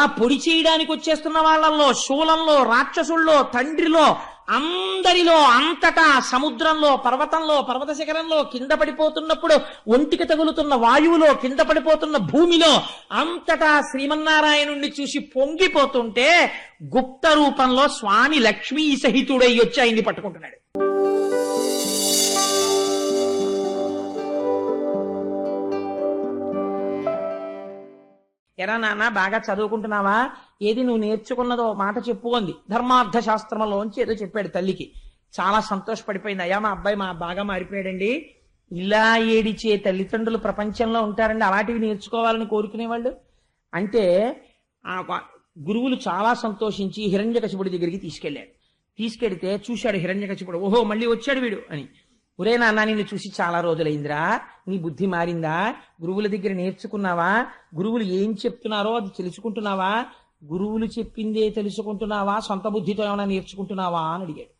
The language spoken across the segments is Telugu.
అలా పొడి చేయడానికి వచ్చేస్తున్న వాళ్ళల్లో శూలంలో రాక్షసుల్లో తండ్రిలో అందరిలో అంతటా సముద్రంలో పర్వతంలో పర్వత శిఖరంలో కింద పడిపోతున్నప్పుడు ఒంటికి తగులుతున్న వాయువులో కింద పడిపోతున్న భూమిలో అంతటా శ్రీమన్నారాయణుణ్ణి చూసి పొంగిపోతుంటే గుప్త రూపంలో స్వామి లక్ష్మీ సహితుడై వచ్చి ఆయన్ని పట్టుకుంటున్నాడు. ఎరా నాన్న బాగా చదువుకుంటున్నావా? ఏది నువ్వు నేర్చుకున్నదో మాట చెప్పు అంది. ధర్మార్థ శాస్త్రంలోంచి ఏదో చెప్పాడు తల్లికి. చాలా సంతోషపడిపోయింది. అయ్యా మా అబ్బాయి మా బాగా మారిపోయాడండి. ఇలా ఏడిచే తల్లిదండ్రులు ప్రపంచంలో ఉంటారండి. అలాంటివి నేర్చుకోవాలని కోరుకునేవాళ్ళు. అంటే ఆ గురువులు చాలా సంతోషించి హిరణ్యకశిపుడి దగ్గరికి తీసుకెళ్ళాడు తీసుకెడితే చూశాడు హిరణ్యకశిపుడు. ఓహో మళ్ళీ వచ్చాడు వీడు అని. ఒరే నాన్న నిన్ను చూసి చాలా రోజులైందిరా. నీ బుద్ధి మారిందా? గురువుల దగ్గర నేర్చుకున్నావా? గురువులు ఏం చెప్తున్నారో అది తెలుసుకుంటున్నావా? గురువులు చెప్పిందే తెలుసుకుంటున్నావా? సొంత బుద్ధితో ఏమైనా నేర్చుకుంటున్నావా అని అడిగాడు.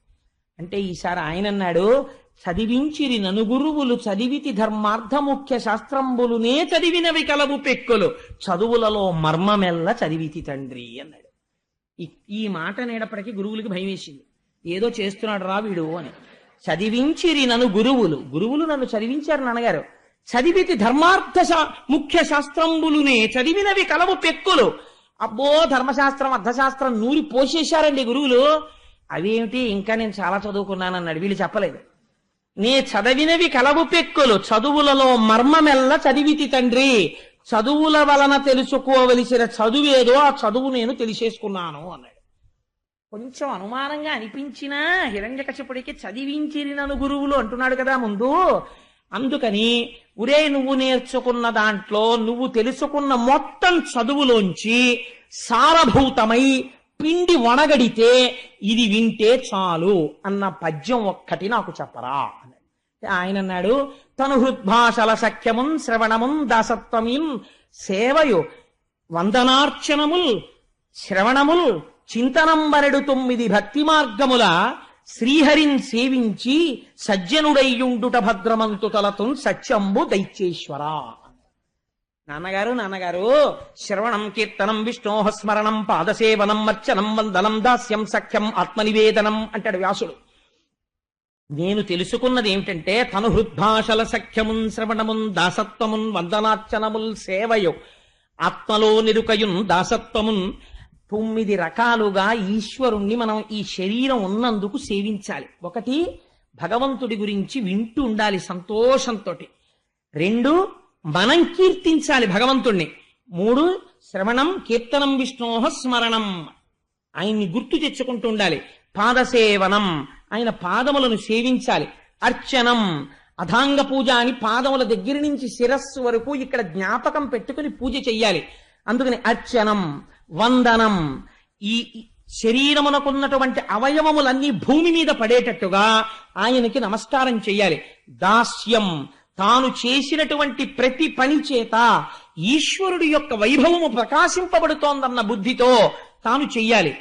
అంటే ఈసారి ఆయన అన్నాడు చదివించిరి ననుగురువులు చదివితి ధర్మార్థ ముఖ్య శాస్త్రంబులునే చదివినవి కలవు పెక్కులు. చదువులలో మర్మమెల్ల చదివితి తండ్రి అన్నాడు. ఈ- ఈ మాట నేడప్పటికీ గురువులకి భయం వేసింది ఏదో చేస్తున్నాడు రా వీడు అని. చదివించిరి నన్ను గురువులు. గురువులు నన్ను చదివించారు నాన్నగారు. చదివితి ధర్మార్థ ముఖ్య శాస్త్రంబులునే. చదివినవి కలవు పెక్కులు. అబ్బో ధర్మశాస్త్రం అర్థశాస్త్రం నూరి పోసేశారండి గురువులు. అవేమిటి? ఇంకా నేను చాలా చదువుకున్నానన్నాడు వీళ్ళు చెప్పలేదు. నే చదివినవి కలవు పెక్కులు. చదువులలో మర్మమెల్ల చదివితి తండ్రి. చదువుల వలన తెలుసుకోవలసిన చదువేదో ఆ చదువు నేను తెలిసేసుకున్నాను అన్నాడు. కొంచెం అనుమానంగా అనిపించినా హిరణ్యకశపుడికి చదివించిరినను గురువులు అంటున్నాడు కదా ముందు. అందుకని ఉరే నువ్వు నేర్చుకున్న దాంట్లో నువ్వు తెలుసుకున్న మొత్తం చదువులోంచి సారభూతమై పిండి వణగడితే ఇది వింటే చాలు అన్న పద్యం ఒక్కటి నాకు చెప్పరా ఆయన అన్నాడు తను హృద్భాషల సఖ్యమున్ శ్రవణమున్ దాసత్వమిన్ సేవయు వందనార్చనముల్ శ్రవణముల్ చింతనంబరడు తొమ్మిది భక్తి మార్గముల శ్రీహరిన్ సేవించి సజ్జనుడయ్యుండుట భద్రమంతు తలతు సత్యంబు దైత్యేశ్వర. నాన్నగారు నాన్నగారు శ్రవణం కీర్తనం విష్ణోహ స్మరణం పాదసేవనం మర్చనం వందనం దాస్యం సఖ్యం ఆత్మనివేదనం అంటాడు వ్యాసుడు. నేను తెలుసుకున్నది ఏమిటంటే తను హృద్భాషల సఖ్యమున్ శ్రవణమున్ దాసత్వమున్ వందనార్చనముల్ సేవయు. ఆత్మలో నిరుకయున్ దాసత్వమున్ తొమ్మిది రకాలుగా ఈశ్వరుణ్ణి మనం ఈ శరీరం ఉన్నందుకు సేవించాలి. ఒకటి భగవంతుడి గురించి వింటూ ఉండాలి సంతోషంతో రెండు మనం కీర్తించాలి భగవంతుణ్ణి. మూడు శ్రవణం కీర్తనం విష్ణోహ స్మరణం. ఆయన్ని గుర్తు తెచ్చుకుంటూ ఉండాలి. పాదసేవనం. ఆయన పాదములను సేవించాలి. అర్చనం. అధాంగ పూజ అని పాదముల దగ్గర నుంచి శిరస్సు వరకు ఇక్కడ జ్ఞాపకం పెట్టుకుని పూజ చెయ్యాలి. అందుకని అర్చనం. వందనం. ఈ శరీరమునకున్నటువంటి అవయవములన్నీ భూమి మీద పడేటట్టుగా ఆయనకి నమస్కారం చేయాలి దాస్యం. తాను చేసినటువంటి ప్రతి పని చేత ఈశ్వరుడి యొక్క వైభవము ప్రకాశింపబడుతోందన్న బుద్ధితో తాను చెయ్యాలి.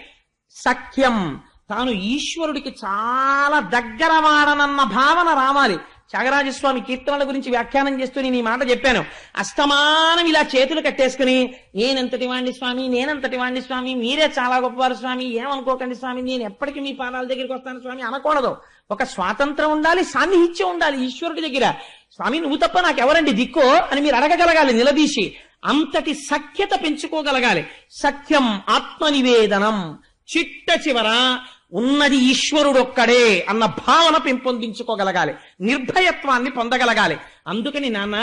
సఖ్యం. తాను ఈశ్వరుడికి చాలా దగ్గర వాడనన్న భావన రావాలి. త్యాగరాజస్వామి కీర్తనల గురించి వ్యాఖ్యానం చేస్తూ నేను ఈ మాట చెప్పాను. అస్తమానం ఇలా చేతులు కట్టేసుకుని నేనెంతటి వాణ్ణి స్వామి నేనంతటి వాణ్ణి స్వామి మీరే చాలా గొప్పవారు స్వామి ఏమనుకోకండి స్వామి నేను ఎప్పటికీ మీ పాదాల దగ్గరికి వస్తాను స్వామి అనకూడదు. ఒక స్వాతంత్రం ఉండాలి సాన్నిహిత్యం ఉండాలి ఈశ్వరుడి దగ్గర. స్వామి నువ్వు తప్ప నాకెవరండి దిక్కో? అని మీరు అడగగలగాలి నిలదీసి. అంతటి సఖ్యత పెంచుకోగలగాలి. సఖ్యం ఆత్మనివేదనం. చిట్ట చివర ఉన్నది ఈశ్వరుడొక్కడే అన్న భావన పెంపొందించుకోగలగాలి. నిర్భయత్వాన్ని పొందగలగాలి. అందుకని నాన్న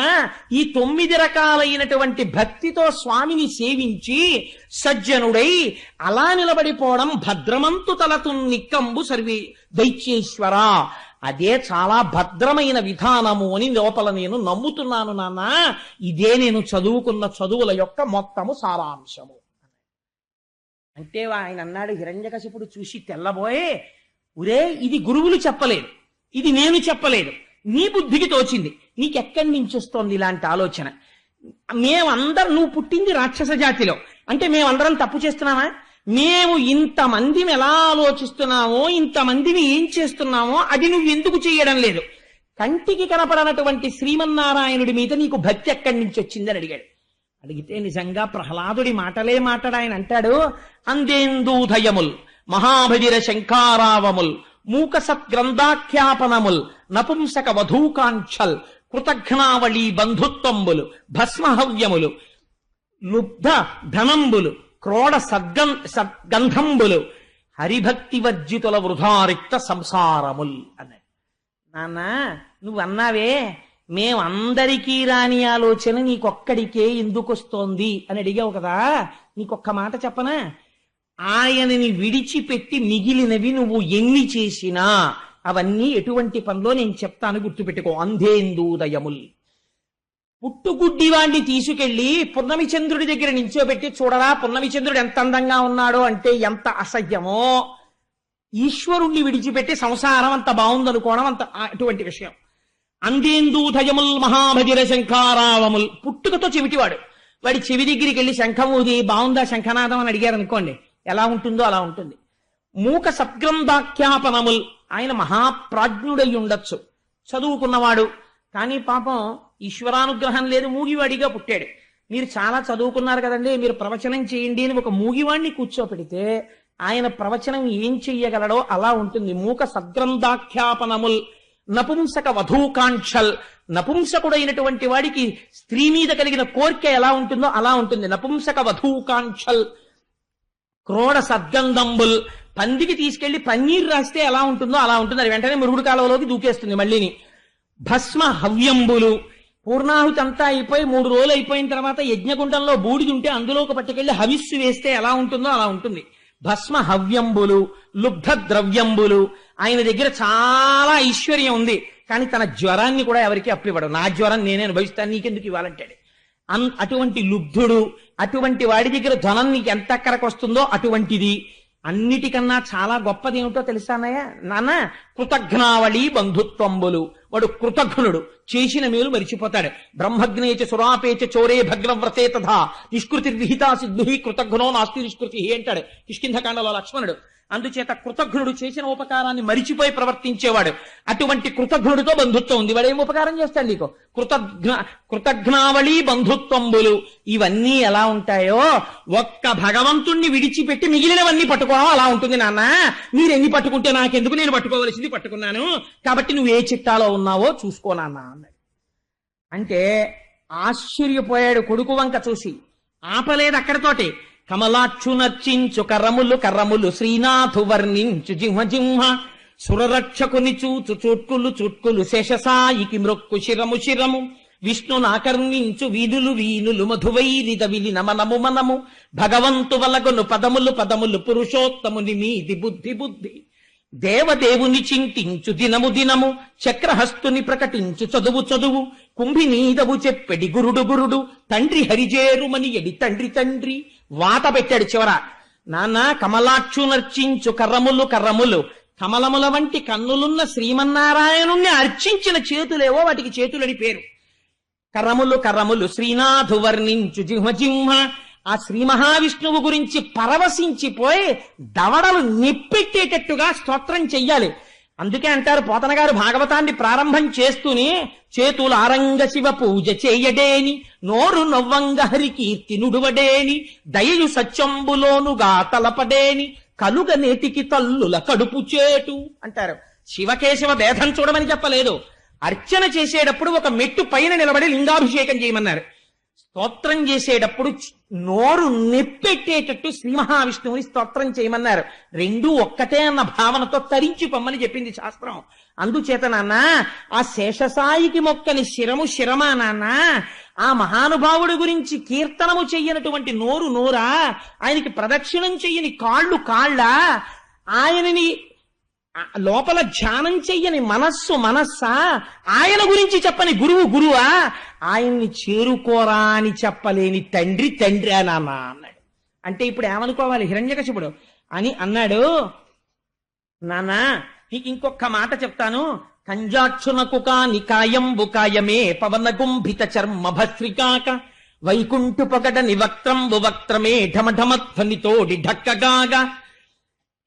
ఈ తొమ్మిది రకాలైనటువంటి భక్తితో స్వామిని సేవించి సజ్జనుడై అలా నిలబడిపోవడం భద్రమంతు తలతు నిక్కంబు సర్వి దైత్యేశ్వర. అదే చాలా భద్రమైన విధానము అని లోపల నేను నమ్ముతున్నాను నాన్న. ఇదే నేను చదువుకున్న చదువుల యొక్క మొత్తము సారాంశము. అంటే ఆయన అన్నాడు హిరణ్యకశిపుడు చూసి తెల్లబోయే ఉరే ఇది గురువులు చెప్పలేదు. ఇది నేను చెప్పలేదు. నీ బుద్ధికి తోచింది. నీకెక్కడి నుంచి వస్తోంది ఇలాంటి ఆలోచన? మేమందరం నువ్వు పుట్టింది రాక్షస జాతిలో. అంటే మేమందరం తప్పు చేస్తున్నామా? మేము ఇంతమందిని ఎలా ఆలోచిస్తున్నామో ఇంతమందిని ఏం చేస్తున్నామో అది నువ్వు ఎందుకు చేయడం లేదు? కంటికి కనపడనటువంటి శ్రీమన్నారాయణుడి మీద నీకు భక్తి ఎక్కడి నుంచి వచ్చిందని అడిగాడు. అడిగితే నిజంగా ప్రహ్లాదుడి మాటలే మాట్లాడు ఆయన అంటాడు. అందేందూధయముల్ మహాభజిర శంకారావముల్ మూకసత్ గ్రంథాఖ్యాపనముల్ నపుంసక వధూకాంక్షల్ కృతఘ్నావళి బంధుత్వంబులు భస్మహవ్యములు లుబ్ధ ధనంబులు క్రోడ సద్గం సద్గంధంబులు హరిభక్తి వర్జితుల వృధారిక్త సంసారముల్ అన్నాడు. నాన్న నువ్వు అన్నావే మేమందరికీ రాని ఆలోచన నీకొక్కడికే ఎందుకొస్తోంది అని అడిగావు కదా. నీకొక్క మాట చెప్పనా? ఆయనని విడిచిపెట్టి మిగిలినవి నువ్వు ఎన్ని చేసినా అవన్నీ ఎటువంటి పనిలో నేను చెప్తాను గుర్తుపెట్టుకో. అంధేందూదయముల్. పుట్టుగుడ్డి వాణ్ణి తీసుకెళ్ళి పున్నమి చంద్రుడి దగ్గర నించోబెట్టి చూడరా పున్నమి చంద్రుడు ఎంత అందంగా ఉన్నాడో అంటే ఎంత అసహ్యమో. ఈశ్వరుణ్ణి విడిచిపెట్టి సంసారం అంత బాగుందనుకోవడం అంత అటువంటి విషయం. అందేందూధయముల్ మహాభజిర శంఖారావముల్ పుట్టుకతో చెవిటివాడు. వాడి చెవి దగ్గరికి వెళ్ళి శంఖం ఊది బాగుందా శంఖనాదం అని అడిగారు అనుకోండి. ఎలా ఉంటుందో అలా ఉంటుంది. మూక సద్గ్రంథాఖ్యాపనముల్. ఆయన మహాప్రాజ్ఞుడై ఉండొచ్చు. చదువుకున్నవాడు. కానీ పాపం ఈశ్వరానుగ్రహం లేదు మూగివాడిగా పుట్టాడు. మీరు చాలా చదువుకున్నారు కదండి మీరు ప్రవచనం చేయండి అని ఒక మూగివాడిని కూర్చోపెడితే ఆయన ప్రవచనం ఏం చెయ్యగలడో అలా ఉంటుంది. మూక సద్గ్రంథాఖ్యాపనముల్. నపుంసక వధూకాంక్షల్ నపుంసకుడైనటువంటి వాడికి స్త్రీ మీద కలిగిన కోరిక ఎలా ఉంటుందో అలా ఉంటుంది. నపుంసక వధూకాంక్షల్ క్రోడ సద్గంధంబుల్ పందికి తీసుకెళ్ళి పన్నీర్ రాస్తే ఎలా ఉంటుందో అలా ఉంటుంది అది వెంటనే మురుగుడు కాలువలోకి దూకేస్తుంది మళ్ళీని. భస్మ హవ్యంబులు పూర్ణాహుతి అంతా అయిపోయి మూడు రోజులు అయిపోయిన తర్వాత యజ్ఞగుండంలో బూడిది ఉంటే అందులోకి పట్టుకెళ్ళి హవిస్సు వేస్తే ఎలా ఉంటుందో అలా ఉంటుంది. భస్మ హవ్యంబులు లుబ్ధ ద్రవ్యంబులు ఆయన దగ్గర చాలా ఐశ్వర్యం ఉంది. కానీ తన జ్వరాన్ని కూడా ఎవరికి అప్పివ్వడం. నా జ్వరం నేనే అనుభవిస్తాను నీకెందుకు ఇవ్వాలంటాడు. అన్ అటువంటి లుబ్ధుడు అటువంటి వాడి దగ్గర ధనం నీకు ఎంత అక్కరకు వస్తుందో అటువంటిది. అన్నిటికన్నా చాలా గొప్పది ఏమిటో తెలుసానయ్య నాన్న కృతఘ్నావళి బంధుత్వంబులు. వాడు కృతఘ్నుడు చేసిన మేలు మరిచిపోతాడు. బ్రహ్మజ్ఞేచ సురాపేచ చోరే భగ్నవ్రతే తథా. నిష్కృతి విహితా సిద్ధుహి కృతఘ్నో నాస్తి నిష్కృతి అంటాడు. కిష్కింధకాండలో లక్ష్మణుడు. అందుచేత కృతజ్ఞుడు చేసిన ఉపకారాన్ని మరిచిపోయి ప్రవర్తించేవాడు. అటువంటి కృతజ్ఞుడితో బంధుత్వం ఉంది. వాడు ఏం ఉపకారం చేస్తాడు నీకు? కృతజ్ఞ కృతజ్ఞావళి బంధుత్వంబులు. ఇవన్నీ ఎలా ఉంటాయో ఒక్క భగవంతుణ్ణి విడిచిపెట్టి మిగిలినవన్నీ పట్టుకోవడం అలా ఉంటుంది నాన్న. మీరు ఎన్ని పట్టుకుంటే నాకెందుకు నేను పట్టుకోవలసింది పట్టుకున్నాను? కాబట్టి నువ్వు ఏ చిట్టాలో ఉన్నావో చూసుకో నాన్న అన్నాడు. అంటే ఆశ్చర్యపోయాడు కొడుకు వంక చూసి. ఆపలేదు అక్కడితోటి. కమలాక్షు నర్చించు కర్రములు కర్రములు శ్రీనాథు వర్ణించు జింహ జింహ. సురరక్షకుని చూచు చుట్కులు చుట్కులు శేషసాయికి మ్రొక్కు శిరము శిరము. విష్ణునాకర్ణించు వీనులు వీనులు మధువైరిద విలిన నమనము మనము. భగవంతు వలగను పదములు పదములు పురుషోత్తముని మీది బుద్ధి బుద్ధి. దేవదేవుని చింతించు దినము దినము. చక్రహస్తుని ప్రకటించు చదువు చదువు. కుంభినీదవు చెప్పెడి గురుడు గురుడు. తండ్రి హరిజేరుమని ఎడి తండ్రి తండ్రి. వాత పెట్టాడు చివర. నాన్న కమలాక్షు నర్చించు కర్రములు కర్రములు. కమలముల వంటి కన్నులున్న శ్రీమన్నారాయణుణ్ణి అర్చించిన చేతులేవో వాటికి చేతులని పేరు. కర్రములు కర్రములు శ్రీనాథు వర్ణించు జిహ్మ జిహ్మ ఆ శ్రీ మహావిష్ణువు గురించి పరవశించిపోయి దవడలు నిప్పెట్టేటట్టుగా స్తోత్రం చెయ్యాలి. అందుకే అంటారు పోతన గారు భాగవతాన్ని ప్రారంభం చేస్తూనే చేతులు ఆరంగ శివ పూజ చేయడేని నోరు నవ్వంగ హరి కీర్తి నుడువడేని దయయు సత్యంబులోనుగా తలపడేని కలుగ నేటికి తల్లుల కడుపు చేటు అంటారు. శివకేశవ భేదం చూడమని చెప్పలేదు. అర్చన చేసేటప్పుడు ఒక మెట్టు పైన నిలబడి లింగాభిషేకం చేయమన్నారు. స్తోత్రం చేసేటప్పుడు నోరు నెప్పెట్టేటట్టు శ్రీ మహావిష్ణువుని స్తోత్రం చేయమన్నారు. రెండూ ఒక్కటే అన్న భావనతో తరించి పొమ్మని చెప్పింది శాస్త్రం. అందుచేత నాన్న ఆ శేషసాయికి మొక్కని శిరము శిరమా నాన్న? ఆ మహానుభావుడి గురించి కీర్తనము చెయ్యనటువంటి నోరు నోరా? ఆయనకి ప్రదక్షిణం చెయ్యని కాళ్ళు కాళ్ళ? ఆయనని లోపల ధ్యానం చెయ్యని మనస్సు మనస్సా? ఆయన గురించి చెప్పని గురువు గురువా? ఆయన్ని చేరుకోరా అని చెప్పలేని తండ్రి తండ్రి నాన్న అన్నాడు. అంటే ఇప్పుడు ఏమనుకోవాలి? హిరణ్యకశిపుడు. అని అన్నాడు నానా నీకు ఇంకొక మాట చెప్తాను. కంజాక్షునకు నికాయం బుకాయమే కాయమే పవన గుంభిత చర్మ భస్రికాక వైకుంఠు పొగడని వక్త్రంబు వక్త్రమే ఢమఢమధ్వనితోడి ఢక్కగాగా.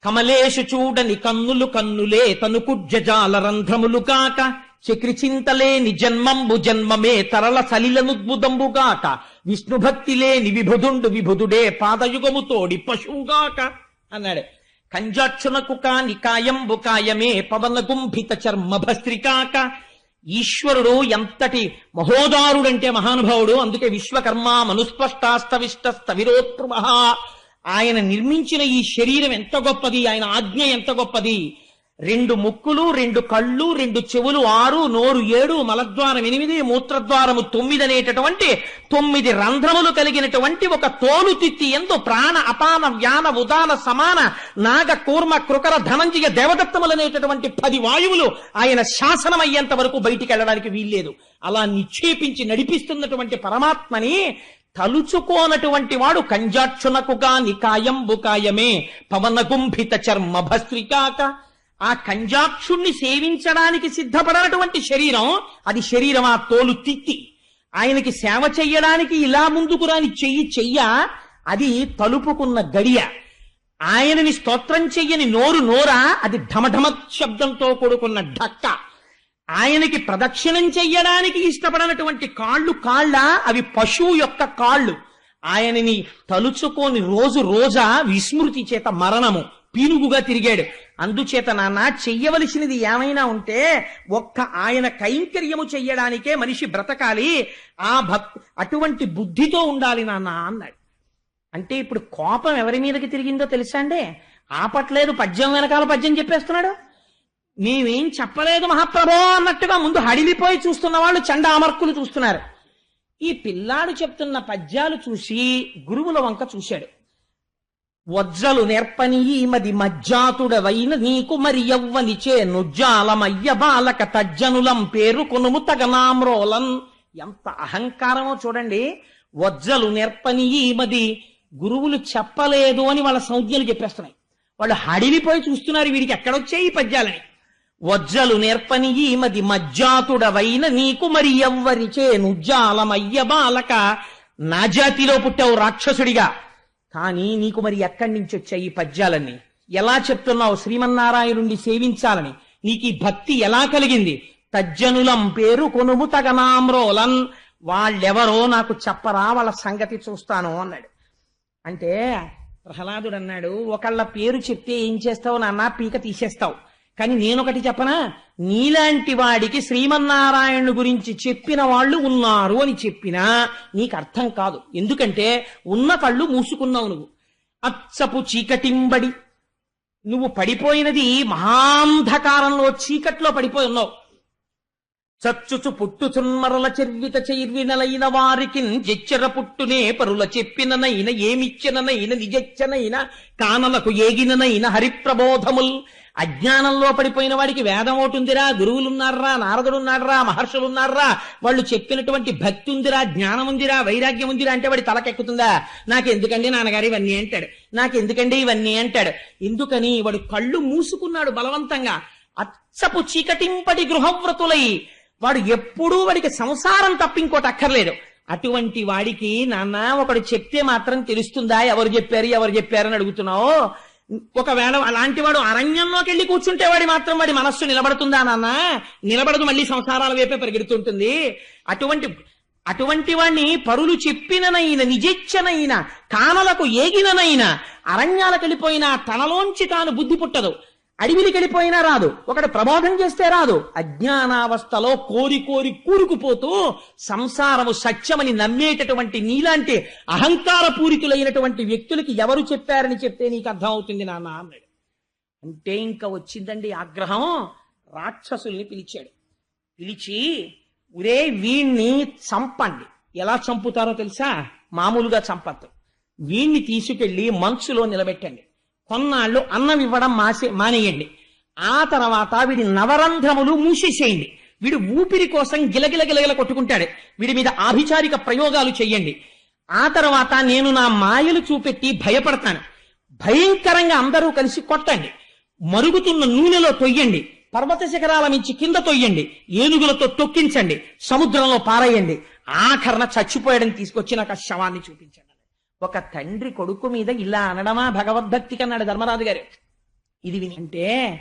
కమలేషు చూడని కన్నులు కన్నులే తనుకు జజాల రంధ్రములు కాక చక్రి చింతలేని జన్మంబు జన్మమే తరల సలిలనుద్భుతంబుగాక విష్ణుభక్తి లేని విభుధుండు విభుధుడే పాదయుగము తోడి పశువుగాక అన్నాడే. కంజాక్షునకు కాని కాయంబు కాయమే పవన గుంభిత చర్మ భస్త్రికాక ఈశ్వరుడు ఎంతటి మహోదారుడంటే మహానుభావుడు అందుకే విశ్వకర్మ మనుస్పష్టాస్తవిష్ట స్థవిరోత్రుమ ఆయన నిర్మించిన ఈ శరీరం ఎంత గొప్పది? ఆయన ఆజ్ఞ ఎంత గొప్పది? రెండు ముక్కులు రెండు కళ్ళు రెండు చెవులు ఆరు నోరు ఏడు మలద్వారం ఎనిమిది మూత్రద్వారము తొమ్మిది అనేటటువంటి తొమ్మిది రంధ్రములు కలిగినటువంటి ఒక తోలు తిత్తి ఎందు ప్రాణ అపాన వ్యాన ఉదాన సమాన నాగ కూర్మ కృకర ధనంజయ దేవదత్తములనేటటువంటి పది వాయువులు ఆయన శాసనం అయ్యేంత వరకు బయటికి వెళ్ళడానికి వీల్లేదు. అలా నిక్షేపించి నడిపిస్తున్నటువంటి పరమాత్మని తలుచుకోనటువంటి వాడు కంజాక్షునకుగా గాని కాయమే. పవన గుంభిత చర్మ భస్త్రికాక ఆ కంజాక్షుణ్ణి సేవించడానికి సిద్ధపడనటువంటి శరీరం అది శరీరం ఆ తోలు తిత్తి. ఆయనకి సేవ చెయ్యడానికి ఇలా ముందుకు రాని చెయ్యి చెయ్య అది తలుపుకున్న గడియ. ఆయనని స్తోత్రం చెయ్యని నోరు నోరా అది ఢమఢమ శబ్దంతో కూడుకున్న ఢక్క. ఆయనకి ప్రదక్షిణం చెయ్యడానికి ఇష్టపడనటువంటి కాళ్ళు కాళ్ళ? అవి పశువు యొక్క కాళ్ళు. ఆయనని తలుచుకోని రోజు రోజా విస్మృతి చేత మరణము పీనుగుగా తిరిగాడు. అందుచేత నాన్న చెయ్యవలసినది ఏమైనా ఉంటే ఒక్క ఆయన కైంకర్యము చెయ్యడానికే మనిషి బ్రతకాలి. ఆ భక్తి అటువంటి బుద్ధితో ఉండాలి నాన్న అన్నాడు. అంటే ఇప్పుడు కోపం ఎవరి మీదకి తిరిగిందో తెలుసా అండి? ఆపట్లేదు పద్యం వెనకాల పద్యం చెప్పేస్తున్నాడు? మేమేం చెప్పలేదు మహాప్రభో అన్నట్టుగా ముందు హడిలిపోయి చూస్తున్న వాళ్ళు చండామర్కులు చూస్తున్నారు. ఈ పిల్లాడు చెప్తున్న పద్యాలు చూసి గురువుల వంక చూశాడు. వజ్రలు నేర్పని మది మజ్జాతుడవైన నీకు మరి ఎవ్వనిచే నుజ్జాలమయ్య బాలక తజ్జనులం పేరు కొనుము తగనామ్రోలన్ ఎంత అహంకారమో చూడండి. వజ్రలు నేర్పని ఈమది మది గురువులు చెప్పలేదు అని వాళ్ళ సంజ్ఞలు చెప్పేస్తున్నాయి. వాళ్ళు హడిలిపోయి చూస్తున్నారు వీడికి ఎక్కడొచ్చాయి ఈ పద్యాలని? వజ్రలు నేర్పని ఈ మది మజ్జాతుడవైన నీకు మరి ఎవ్వరిచే నుజ్జాలమయ్య బాలక. నా జాతిలో పుట్టావు రాక్షసుడిగా. కానీ నీకు మరి ఎక్కడి నుంచి వచ్చాయి ఈ పద్యాలన్నీ ఎలా చెప్తున్నావు శ్రీమన్నారాయణుణ్ణి సేవించాలని? నీకు ఈ భక్తి ఎలా కలిగింది? తజ్జనులం పేరు కొనుము తగనామ్రోలన్ వాళ్ళెవరో నాకు చెప్పరా వాళ్ళ సంగతి చూస్తాను అన్నాడు. అంటే ప్రహ్లాదుడు అన్నాడు ఒకళ్ళ పేరు చెప్తే ఏం చేస్తావు నాన్న? పీక తీసేస్తావు. కానీ నేనొకటి చెప్పనా? నీలాంటి వాడికి శ్రీమన్నారాయణుడు గురించి చెప్పిన వాళ్ళు ఉన్నారు అని చెప్పినా నీకు అర్థం కాదు. ఎందుకంటే ఉన్న కళ్ళు మూసుకున్నావు నువ్వు. అచ్చపు చీకటింబడి నువ్వు పడిపోయినది మహాంధకారంలో చీకట్లో పడిపోయి ఉన్నావు. చచ్చుచు పుట్టుచున్మరల చెర్విత చైర్వినలైన వారికి జచ్చర పుట్టునే పరుల చెప్పిననైన ఏమిచ్చిననైన నిజచ్చనైన కానలకు ఏగిననైన హరిప్రబోధముల్ అజ్ఞానంలో పడిపోయిన వాడికి వేదం ఒకటిందిరా గురువులున్నారా నారదుడున్నారా మహర్షులున్నారా వాళ్ళు చెప్పినటువంటి భక్తి ఉందిరా జ్ఞానం ఉందిరా వైరాగ్యం ఉందిరా అంటే వాడి తలకెక్కుతుందా? నాకెందుకండి నాన్నగారు ఇవన్నీ అంటాడు. నాకెందుకండి ఇవన్నీ అంటాడు. ఎందుకని వాడు కళ్ళు మూసుకున్నాడు బలవంతంగా. అచ్చపు చీకటింపటి గృహవ్రతులై వాడు ఎప్పుడూ వాడికి సంసారం తప్ప ఇంకోటి అక్కర్లేదు. అటువంటి వాడికి నాన్న ఒకడు చెప్తే మాత్రం తెలుస్తుందా? ఎవరు చెప్పారు? ఎవరు చెప్పారని అడుగుతున్నావు? ఒకవేళ అలాంటి వాడు అరణ్యంలోకి వెళ్ళి కూర్చుంటే వాడి మాత్రం వాడి మనస్సు నిలబడుతుందా నాన్న? నిలబడదు మళ్ళీ సంసారాల వైపే పరిగెడుతుంటుంది. అటువంటి అటువంటి వాణ్ణి పరులు చెప్పిననైన నిజెచ్చనైన కానలకు ఏగిననైన అరణ్యాలకు వెళ్ళిపోయినా తనలోంచి తాను బుద్ధి పుట్టదు. అడవికి వెళ్ళిపోయినా రాదు. ఒకటి ప్రబోధం చేస్తే రాదు. అజ్ఞానావస్థలో కోరి కోరి కూరుకుపోతూ సంసారము సత్యమని నమ్మేటటువంటి నీలాంటి అహంకార పూరితులైనటువంటి వ్యక్తులకి ఎవరు చెప్పారని చెప్తే నీకు అర్థమవుతుంది నాన్న అన్నాడు. అంటే ఇంకా వచ్చిందండి ఆగ్రహం. రాక్షసుల్ని పిలిచాడు. పిలిచి ఒరే వీణ్ణి చంపండి. ఎలా చంపుతారో తెలుసా? మామూలుగా చంపద్దు. వీణ్ణి తీసుకెళ్ళి మంచులో నిలబెట్టండి. కొన్నాళ్ళు అన్నం ఇవ్వడం మాసే మానేయండి. ఆ తర్వాత వీడి నవరంధ్రములు మూసేసేయండి. వీడు ఊపిరి కోసం గిలగిల గిలగిల కొట్టుకుంటాడు. వీడి మీద ఆభిచారిక ప్రయోగాలు చెయ్యండి. ఆ తర్వాత నేను నా మాయలు చూపెట్టి భయపడతాను. భయంకరంగా అందరూ కలిసి కొట్టండి. మరుగుతున్న నూనెలో తొయ్యండి. పర్వత శిఖరాల మించి కింద తొయ్యండి. ఏనుగులతో తొక్కించండి. సముద్రంలో పారేయండి. ఆఖరణ చచ్చిపోయాడని తీసుకొచ్చి నాకు ఆ శవాన్ని చూపించండి. ఒక తండ్రి కొడుకు మీద ఇలా అనడమా భగవద్భక్తి కన్నాడు ధర్మరాజు గారు. ఇది విని అంటే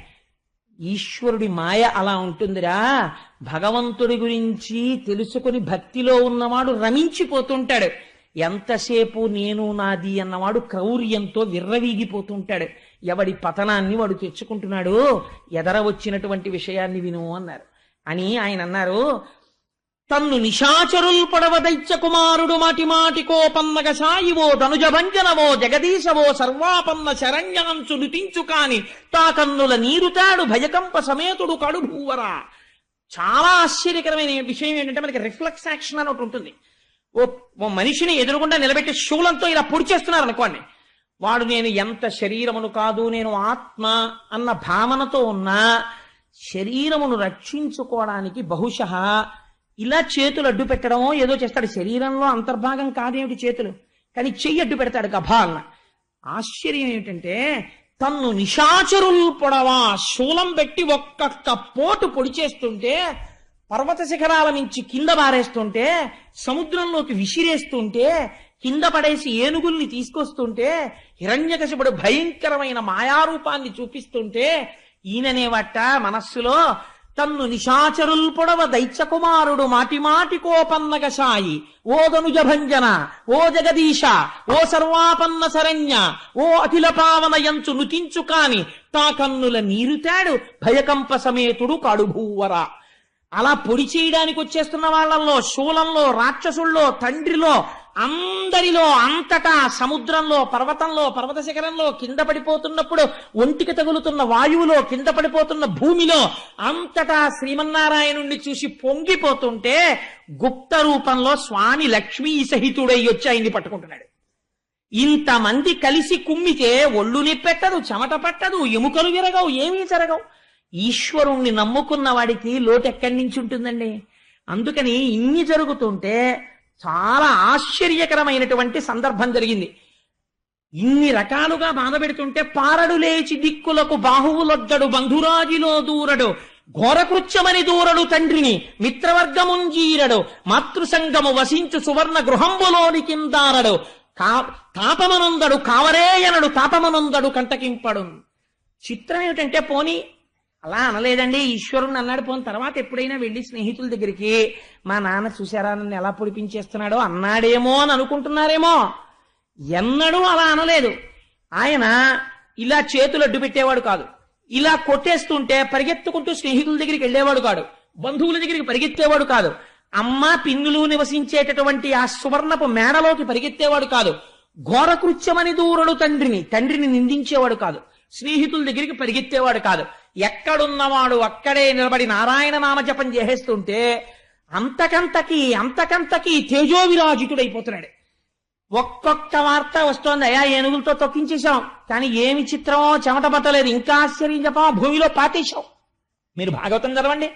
ఈశ్వరుడి మాయ అలా ఉంటుందిరా. భగవంతుడి గురించి తెలుసుకుని భక్తిలో ఉన్నవాడు రమించిపోతుంటాడు. ఎంతసేపు నేను నాది అన్నవాడు క్రౌర్యంతో విర్రవీగిపోతుంటాడు. ఎవడి పతనాన్ని వాడు తెచ్చుకుంటున్నాడు? ఎదర వచ్చినటువంటి విషయాన్ని విను అన్నారు. అని ఆయన అన్నారు తన్ను నిశాచరుల్ పడవ దైత్య కుమారుడు మాటి మాటికో పన్నగ సాయివో ధనుజ జగదీశవో సర్వాపన్న శరణ్యాంచు కాని తా కన్నుల నీరుతాడు భయకంప సమేతుడు కడు భూవరా. చాలా ఆశ్చర్యకరమైన విషయం ఏంటంటే మనకి రిఫ్లెక్స్ యాక్షన్ అని ఒకటి ఉంటుంది. ఓ ఓ మనిషిని ఎదురుగుండా నిలబెట్టి శూలంతో ఇలా పొడి చేస్తున్నారు అనుకోండి వాడు నేను ఎంత శరీరమును కాదు నేను ఆత్మ అన్న భావనతో ఉన్నా శరీరమును రక్షించుకోవడానికి బహుశా ఇలా చేతులు అడ్డు పెట్టడమో ఏదో చేస్తాడు. శరీరంలో అంతర్భాగం కాదేమిటి చేతులు? కానీ చెయ్యి అడ్డు పెడతాడు గభాలన ఆశ్చర్యం ఏమిటంటే తన్ను నిశాచరులు పొడవా శూలం పెట్టి ఒక్కొక్క పోటు పొడి చేస్తుంటే పర్వత శిఖరాల నుంచి కింద బారేస్తుంటే సముద్రంలోకి విసిరేస్తుంటే కింద పడేసి ఏనుగుల్ని తీసుకొస్తుంటే హిరణ్యకశిపుడు భయంకరమైన మాయారూపాన్ని చూపిస్తుంటే ఈయననేవట మనస్సులో తన్ను నిశాచరుల్ పొడవ దైత్య కుమారుడు మాటి మాటి కోపన్నగ సాయి ఓ ధనుజ భంజన ఓ జగదీశ ఓ సర్వాపన్న శరణ్య ఓ అఖిల పావన యంచు నుతించు కాని తా కన్నుల నీరుతాడు భయకంప సమేతుడు కడుభూవర. అలా పొడి చేయడానికి వచ్చేస్తున్న వాళ్ళల్లో శూలంలో రాక్షసుల్లో తండ్రిలో అందరిలో అంతటా సముద్రంలో పర్వతంలో పర్వత శిఖరంలో కింద పడిపోతున్నప్పుడు ఒంటికి తగులుతున్న వాయువులో కింద పడిపోతున్న భూమిలో అంతటా శ్రీమన్నారాయణుణ్ణి చూసి పొంగిపోతుంటే గుప్త రూపంలో స్వామి లక్ష్మీ సహితుడై వచ్చి ఆయన్ని పట్టుకుంటున్నాడు. ఇంతమంది కలిసి కుమ్మితే ఒళ్ళు నిప్పెట్టదు చెమట పట్టదు ఎముకలు విరగవు ఏమీ జరగవు. ఈశ్వరుణ్ణి నమ్ముకున్న వాడికి లోటు ఎక్కడి నుంచి ఉంటుందండి? అందుకని ఇన్ని జరుగుతుంటే చాలా ఆశ్చర్యకరమైనటువంటి సందర్భం జరిగింది. ఇన్ని రకాలుగా బాధ పెడుతుంటే పారడు లేచి దిక్కులకు బాహువులొద్దడు బంధురాజిలో దూరడు ఘోరకృత్యమని దూరడు తండ్రిని మిత్రవర్గముంజీరడు మాతృసంగము వసించు సువర్ణ గృహంబులోని కిందారడు కా తాపమనుందడు కావరేయనడు తాపమనుందడు కంటకింపడు చిత్రం ఏమిటంటే పోని అలా అనలేదండి. ఈశ్వరుని అన్నాడు పోని తర్వాత ఎప్పుడైనా వెళ్ళి స్నేహితుల దగ్గరికి మా నాన్న చూసారా నన్ను ఎలా పొడిపించేస్తున్నాడో అన్నాడేమో అని అనుకుంటున్నారేమో. ఎన్నడూ అలా అనలేదు. ఆయన ఇలా చేతులు అడ్డు పెట్టేవాడు కాదు. ఇలా కొట్టేస్తుంటే పరిగెత్తుకుంటూ స్నేహితుల దగ్గరికి వెళ్ళేవాడు కాడు. బంధువుల దగ్గరికి పరిగెత్తేవాడు కాదు. అమ్మ పిన్నులు నివసించేటటువంటి ఆ సువర్ణపు మేడలోకి పరిగెత్తేవాడు కాదు. ఘోరకృత్యమని దూరడు తండ్రిని తండ్రిని నిందించేవాడు కాదు. స్నేహితుల దగ్గరికి పరిగెత్తేవాడు కాదు. ఎక్కడున్నవాడు అక్కడే నిలబడి నారాయణ నామ జపం చేసేస్తుంటే అంతకంతకి అంతకంతకి తేజోవిరాజితుడైపోతున్నాడు. ఒక్కొక్క వార్త వస్తోంది అయ్యా ఏనుగులతో తొక్కించేశాం కానీ ఏమి చిత్రమో చెమట పట్టలేదు ఇంకా ఆశ్చర్యం చెప్పమా భూమిలో పాతేశాం. మీరు భాగవతం చదవండి.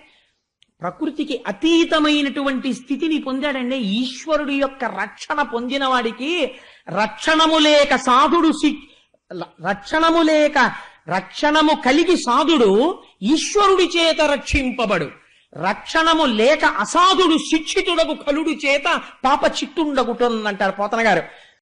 ప్రకృతికి అతీతమైనటువంటి స్థితిని పొందాడండి ఈశ్వరుడి యొక్క రక్షణ పొందిన వాడికి రక్షణము లేక సాధుడు రక్షణము లేక రక్షణము కలిగి సాధుడు ఈశ్వరుడి చేత రక్షింపబడు. రక్షణము లేక అసాధుడు శిక్షితుడకు కలుడు చేత పాప చిత్తుండగుటందంటారు పోతన గారు